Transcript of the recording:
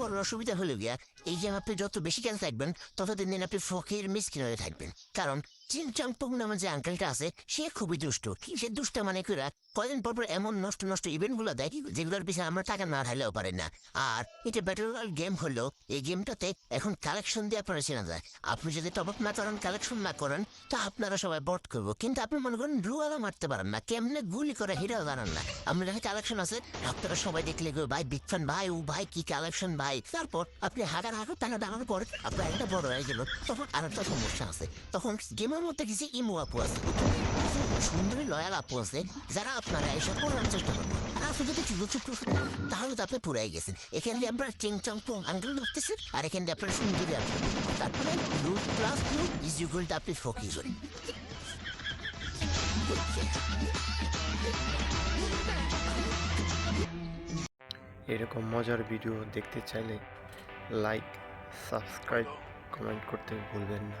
বড় অসুবিধা হলো গিয়া, এই যে আপনি যত বেশি ক্যান থাকবেন, ততদিন দিন আপনি ফকির, মিসকিন হয়ে থাকবেন। কারণ চিনচাং পং নামে যে আঙ্কেলটা আছে, সে খুবই দুষ্ট। কি সে দুষ্ট মানে করে কয়দিন পর পর এমন নষ্ট নষ্ট ইভেন্টগুলো দেয় যেগুলোর পিছনে আমরা টাকা না ঢাইলেও পারেন না। আর এটা ব্যাটল রয়্যাল গেম হলো, এই গেমটাতে এখন কালেকশন দিয়ে আপনারা চেনা যায়। আপনি যদি টপ আপ না করেন কালেকশন না করেন, তা আপনারা সবাই বট করব। কিন্তু আপনি মনে করেন রুয়ালা মারতে পারেন না, কেমনে গুলি করে হিরাও জানান না। আপনার এখানে কালেকশন আছে আপনারা সবাই দেখলে গো, ভাই বিগ ফ্যান ভাই, ও ভাই, কি কালেকশন ভাই? তারপর আপনি হাগার হাগার টাকা দাঁড়ানোর পর আপনার একটা বড় হয়ে গেল, তখন আর একটা সমস্যা আছে। তখন গেমের আপু আছে সুন্দরী লয়াল আপু আছে যারা আপনারা এসব করার চেষ্টা করবেন আর আপনি যদি তাহলে তো আপনি পুরাই গেছেন চিং পং আঙ্গল আর আপনার সুন্দরী তারপরে root plus is equal to আপনি ফকির এরকম মজার ভিডিও দেখতে চাইলে লাইক সাবস্ক্রাইব কমেন্ট করতে ভুলবেন না।